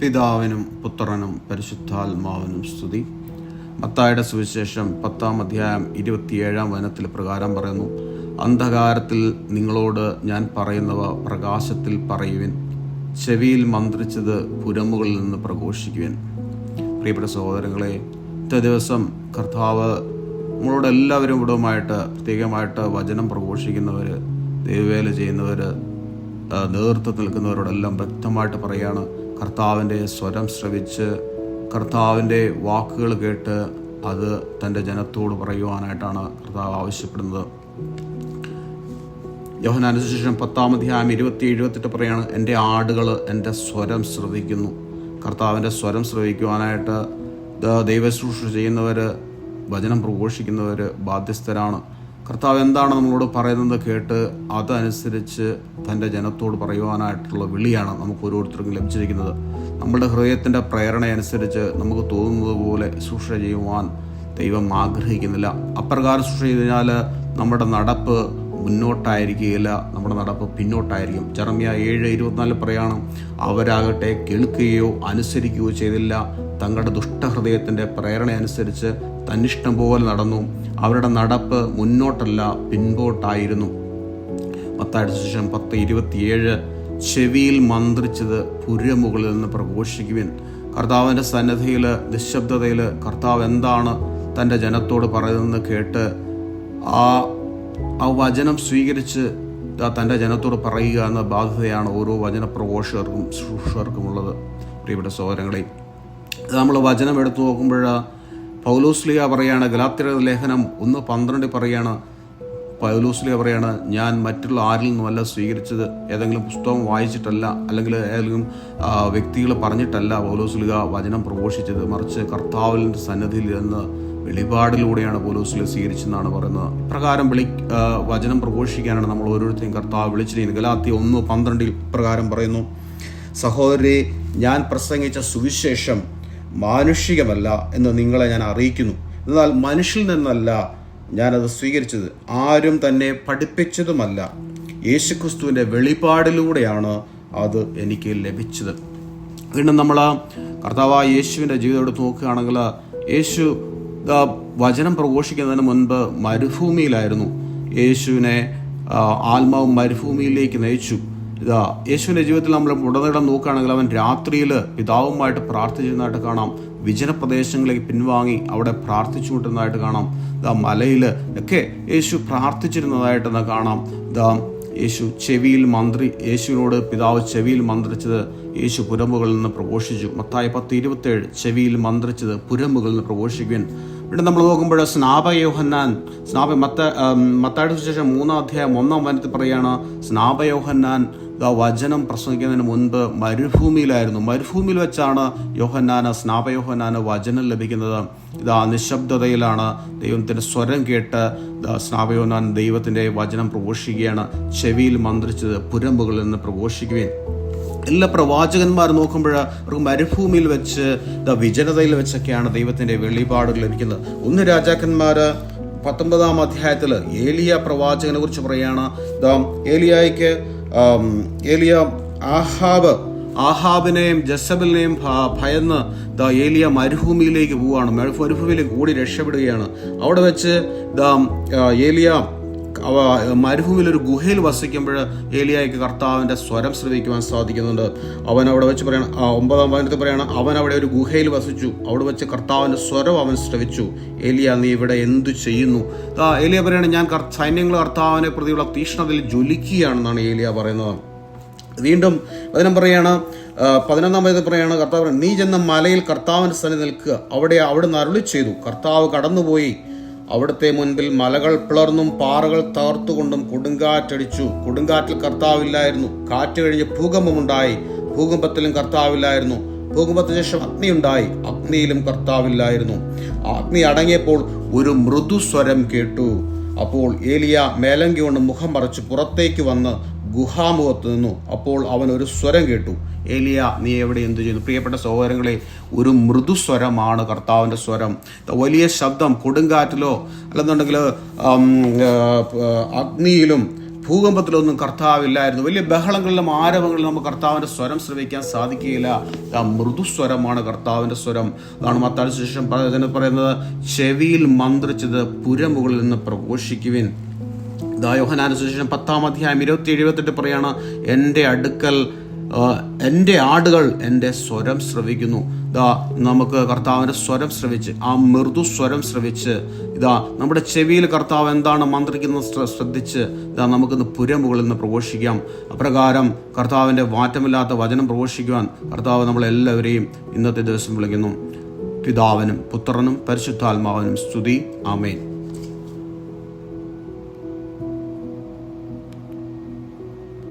പിതാവിനും പുത്രനും പരിശുദ്ധാത്മാവിനും സ്തുതി. മത്തായുടെ സുവിശേഷം പത്താം അധ്യായം ഇരുപത്തിയേഴാം വനത്തിൽ പ്രകാരം പറയുന്നു അന്ധകാരത്തിൽ നിങ്ങളോട് ഞാൻ പറയുന്നവ പ്രകാശത്തിൽ പറയുവിൻ ചെവിയിൽ മന്ത്രിച്ചത് പുരമുകളിൽ നിന്ന് പ്രഘോഷിക്കുവിൻ. പ്രിയപ്പെട്ട സഹോദരങ്ങളെ ഇത്ത ദിവസം കർത്താവ് നമ്മളോട് എല്ലാവരും ഇവിടവുമായിട്ട് പ്രത്യേകമായിട്ട് വചനം പ്രഘോഷിക്കുന്നവർ ദൈവവേല ചെയ്യുന്നവർ നേതൃത്വം നിൽക്കുന്നവരോടെല്ലാം വ്യക്തമായിട്ട് പറയാണ് കർത്താവിന്റെ സ്വരം ശ്രവിച്ച് കർത്താവിന്റെ വാക്കുകൾ കേട്ട് അത് തന്റെ ജനത്തോട് പറയുവാനായിട്ടാണ് കർത്താവ് ആവശ്യപ്പെടുന്നത്. യോഹനാനുശേഷം പത്താം അധ്യായം ഇരുപത്തി എഴുപത്തെട്ട് പറയാണ് എന്റെ ആടുകൾ എന്റെ സ്വരം ശ്രവിക്കുന്നു. കർത്താവിന്റെ സ്വരം ശ്രവിക്കുവാനായിട്ട് ദൈവശ്രൂഷ ചെയ്യുന്നവർ വചനം പ്രഘോഷിക്കുന്നവർ ബാധ്യസ്ഥരാണ്. കർത്താവ് എന്താണ് നമ്മളോട് പറയുന്നത് കേട്ട് അതനുസരിച്ച് തന്റെ ജനത്തോട് പറയുവാനായിട്ടുള്ള വിളിയാണ് നമുക്ക് ഓരോരുത്തർക്കും ലഭിച്ചിരിക്കുന്നത്. നമ്മുടെ ഹൃദയത്തിന്റെ പ്രേരണയനുസരിച്ച് നമുക്ക് തോന്നുന്നത് പോലെ ശുശ്രൂഷ ചെയ്യുവാൻ ദൈവം ആഗ്രഹിക്കുന്നില്ല. അപ്രകാരം ശുശ്രൂഷ ചെയ്ത് കഴിഞ്ഞാൽ നമ്മുടെ നടപ്പ് മുന്നോട്ടായിരിക്കുകയില്ല. നമ്മുടെ നടപ്പ് പിന്നോട്ടായിരിക്കും. ചെറമിയ ഏഴ് ഇരുപത്തിനാല് പറയാണ് അവരാകട്ടെ കേൾക്കുകയോ അനുസരിക്കുകയോ ചെയ്തില്ല. തങ്ങളുടെ ദുഷ്ടഹൃദയത്തിന്റെ പ്രേരണ അനുസരിച്ച് തന്നിഷ്ടം പോലെ നടന്നു. അവരുടെ നടപ്പ് മുന്നോട്ടല്ല പിൻപോട്ടായിരുന്നു. പത്താഴ്ച ശേഷം പത്ത് ഇരുപത്തിയേഴ് ചെവിയിൽ മന്ത്രിച്ചത് പുരമുകളിൽ നിന്ന് പ്രഘോഷിക്കുവിൻ. കർത്താവിന്റെ സന്നദ്ധയിൽ നിശബ്ദതയിൽ കർത്താവ് എന്താണ് തന്റെ ജനത്തോട് പറയുന്നതെന്ന് കേട്ട് ആ ആ വചനം സ്വീകരിച്ച് തന്റെ ജനത്തോട് പറയുക എന്ന ബാധ്യതയാണ് ഓരോ വചന പ്രഘോഷകർക്കും ശുശ്രൂഷകർക്കുമുള്ളത്. പ്രിയപ്പെട്ട സഹോദരങ്ങളെ നമ്മൾ വചനം എടുത്തു നോക്കുമ്പോൾ പൗലോസ്ലിയ പറയാണ് ഗലാത്തിര ലേഖനം ഒന്ന് പന്ത്രണ്ടിൽ പറയാണ്. പൗലോസ്ലിയ പറയാണ് ഞാൻ മറ്റുള്ള ആരിൽ നിന്നുമല്ല സ്വീകരിച്ചത്. ഏതെങ്കിലും പുസ്തകം വായിച്ചിട്ടല്ല അല്ലെങ്കിൽ ഏതെങ്കിലും വ്യക്തികൾ പറഞ്ഞിട്ടല്ല പൗലോസ്ലിക വചനം പ്രഘോഷിച്ചത്. മറിച്ച് കർത്താവിന്റെ സന്നദ്ധിയിൽ നിന്ന് വെളിപാടിലൂടെയാണ് പൗലോസ്ലിക സ്വീകരിച്ചെന്നാണ് പറയുന്നത്. ഇപ്രകാരം വിളി വചനം പ്രഘോഷിക്കാനാണ് നമ്മൾ ഓരോരുത്തരും കർത്താവ് വിളിച്ചിരിക്കുന്നത്. ഗലാത്തി ഒന്ന് പന്ത്രണ്ടിൽ ഇപ്രകാരം പറയുന്നു സഹോദരി ഞാൻ പ്രസംഗിച്ച സുവിശേഷം മാനുഷികമല്ല എന്ന് നിങ്ങളെ ഞാൻ അറിയിക്കുന്നു. എന്നാൽ മനുഷ്യൽ നിന്നല്ല ഞാനത് സ്വീകരിച്ചത്. ആരും തന്നെ പഠിപ്പിച്ചതുമല്ല. യേശുക്രിസ്തുവിന്റെ വെളിപാടിലൂടെയാണ് അത് എനിക്ക് ലഭിച്ചത്. വീണ്ടും നമ്മൾ കർത്താവ് യേശുവിന്റെ ജീവിതം എടുത്ത് നോക്കുകയാണെങ്കിൽ യേശു വചനം പ്രഘോഷിക്കുന്നതിന് മുൻപ് മരുഭൂമിയിലായിരുന്നു. യേശുവിനെ ആത്മാവ് മരുഭൂമിയിലേക്ക് നയിച്ചു. ഇതാ യേശുവിന്റെ ജീവിതത്തിൽ നമ്മൾ ഉടനീളം നോക്കുകയാണെങ്കിൽ അവൻ രാത്രിയിൽ പിതാവുമായിട്ട് പ്രാർത്ഥിച്ചിരുന്നതായിട്ട് കാണാം. വിജനപ്രദേശങ്ങളിലേക്ക് പിൻവാങ്ങി അവിടെ പ്രാർത്ഥിച്ചു കൊണ്ടിരുന്നതായിട്ട് കാണാം. ഇതാ മലയിൽ ഒക്കെ യേശു പ്രാർത്ഥിച്ചിരുന്നതായിട്ട് കാണാം. ഇതാ യേശു ചെവിയിൽ മന്ത്രി യേശുവിനോട് പിതാവ് ചെവിയിൽ മന്ത്രിച്ചത് യേശു പുരമ്പുകളിൽ നിന്ന് പ്രഘോഷിച്ചു. മത്തായി പത്ത് ഇരുപത്തേഴ് ചെവിയിൽ മന്ത്രിച്ചത് പുരമ്പുകളിൽ നിന്ന് പ്രഘോഷിക്കുവാൻ. ഇവിടെ നമ്മൾ നോക്കുമ്പോൾ സ്നാപയോഹന്നാൻ സ്നാപ മത്ത മത്തായിട്ട് മത്തായുടെ സുശേഷം മൂന്നാം അധ്യായം ഒന്നാം വനത്തിൽ പറയാണ് സ്നാപയോഹന്നാൻ വചനം പ്രസംഗിക്കുന്നതിന് മുൻപ് മരുഭൂമിയിലായിരുന്നു. മരുഭൂമിയിൽ വെച്ചാണ് യോഹന്നാന സ്നാപയോഹന്നാന് വചനം ലഭിക്കുന്നത്. ഇത് ആ നിശബ്ദതയിലാണ് ദൈവത്തിന്റെ സ്വരം കേട്ട് സ്നാപയോഹന്നാൻ ദൈവത്തിന്റെ വചനം പ്രഘോഷിക്കുകയാണ്. ചെവിയിൽ മന്ത്രിച്ചത് പുരമ്പുകളിൽ നിന്ന് പ്രഘോഷിക്കുകയും എല്ലാ പ്രവാചകന്മാർ നോക്കുമ്പോൾ അവർക്ക് മരുഭൂമിയിൽ വെച്ച് വിജനതയിൽ വെച്ചൊക്കെയാണ് ദൈവത്തിന്റെ വെളിപാടുകൾ ലഭിക്കുന്നത്. ഒന്ന് രാജാക്കന്മാർ പത്തൊമ്പതാം അധ്യായത്തിൽ ഏലിയ പ്രവാചകനെ കുറിച്ച് പറയുകയാണ് ഏലിയായിക്ക് ഏലിയ ആഹാബ് ആഹാബിനെയും ജസബലിനെയും ഭയന്ന് ദ ഏലിയ മരുഭൂമിയിലേക്ക് പോവുകയാണ്. മരു- മരുഭൂമിയിലേക്ക് കൂടി രക്ഷപ്പെടുകയാണ്. അവിടെ വെച്ച് ദ ഏലിയ മരുഭൂമിയിൽ ഒരു ഗുഹയിൽ വസിക്കുമ്പോൾ ഏലിയായിക്ക് കർത്താവിന്റെ സ്വരം ശ്രവിക്കുവാൻ സാധിക്കുന്നുണ്ട്. അവൻ അവിടെ വെച്ച് പറയണം ഒമ്പതാം പതിനെട്ട് പറയണം അവൻ അവിടെ ഒരു ഗുഹയിൽ വസിച്ചു. അവിടെ വെച്ച് കർത്താവിന്റെ സ്വരം അവൻ ശ്രവിച്ചു. ഏലിയ നീ ഇവിടെ എന്തു ചെയ്യുന്നു? ഏലിയ പറയണം ഞാൻ സൈന്യങ്ങൾ കർത്താവിനെ പ്രതിയുള്ള തീഷ്ണതയിൽ ജ്വലിക്കുകയാണെന്നാണ് ഏലിയ പറയുന്നത്. വീണ്ടും വചനം പറയാണ് ആ, പതിനൊന്നാം വയതിൽ പറയാണ് കർത്താവ് നീ ചെന്ന മലയിൽ കർത്താവിന്റെ സന്നിധി നിൽക്കുക. അവിടെ അവിടുന്ന് അരുളി ചെയ്തു കർത്താവ് കടന്നുപോയി. അവിടുത്തെ മുൻപിൽ മലകൾ പിളർന്നും പാറകൾ തകർത്തുകൊണ്ടും കൊടുങ്കാറ്റടിച്ചു. കൊടുങ്കാറ്റിൽ കർത്താവില്ലായിരുന്നു. കാറ്റ് കഴിഞ്ഞ് ഭൂകമ്പമുണ്ടായി. ഭൂകമ്പത്തിലും കർത്താവില്ലായിരുന്നു. ഭൂകമ്പത്തിന് ശേഷം അഗ്നിയുണ്ടായി. അഗ്നിയിലും കർത്താവില്ലായിരുന്നു. അഗ്നി അടങ്ങിയപ്പോൾ ഒരു മൃദുസ്വരം കേട്ടു. അപ്പോൾ ഏലിയ മേലങ്കി കൊണ്ട് മുഖം മറച്ച് പുറത്തേക്ക് വന്ന് ഗുഹാമുഖത്ത് നിന്നു അപ്പോൾ അവൻ ഒരു സ്വരം കേട്ടു. ഏലിയ നീ എവിടെ എന്തു ചെയ്യുന്നു പ്രിയപ്പെട്ട സഹോദരങ്ങളെ ഒരു മൃദുസ്വരമാണ് കർത്താവിന്റെ സ്വരം. വലിയ ശബ്ദം കൊടുങ്കാറ്റിലോ അല്ലെന്നുണ്ടെങ്കിൽ അഗ്നിയിലും ഭൂകമ്പത്തിലൊന്നും കർത്താവില്ലായിരുന്നു. വലിയ ബഹളങ്ങളിലും ആരവങ്ങളിലും നമുക്ക് കർത്താവിന്റെ സ്വരം ശ്രവിക്കാൻ സാധിക്കുകയില്ല. ആ മൃദുസ്വരമാണ് കർത്താവിന്റെ സ്വരം. അതാണ് മത്താടി ശേഷം പറയുന്നത് ചെവിയിൽ മന്ത്രിച്ചത് പുരമുകളിൽ നിന്ന് പ്രഘോഷിക്കുവിൻ. ഇതാ സുശേഷം പത്താം അധ്യായം ഇരുപത്തി എഴുപത്തെട്ട് പറയാണ് എന്റെ അടുക്കൽ എന്റെ ആടുകൾ എന്റെ സ്വരം ശ്രവിക്കുന്നു. ഇതാ നമുക്ക് കർത്താവിന്റെ സ്വരം ശ്രവിച്ച് ആ മൃദു സ്വരം ശ്രവിച്ച് ഇതാ നമ്മുടെ ചെവിയിൽ കർത്താവ് എന്താണ് മന്ത്രിക്കുന്നത് ശ്ര- ശ്രദ്ധിച്ച് ഇതാ നമുക്കിന്ന് പുരമുകളിൽ നിന്ന് പ്രഘോഷിക്കാം. അപ്രകാരം കർത്താവിന്റെ മാറ്റമില്ലാത്ത വചനം പ്രഘോഷിക്കുവാൻ കർത്താവ് നമ്മളെല്ലാവരെയും ഇന്നത്തെ ദിവസം വിളിക്കുന്നു. പിതാവിനും പുത്രനും പരിശുദ്ധാത്മാവിനും സ്തുതി. ആമേൻ.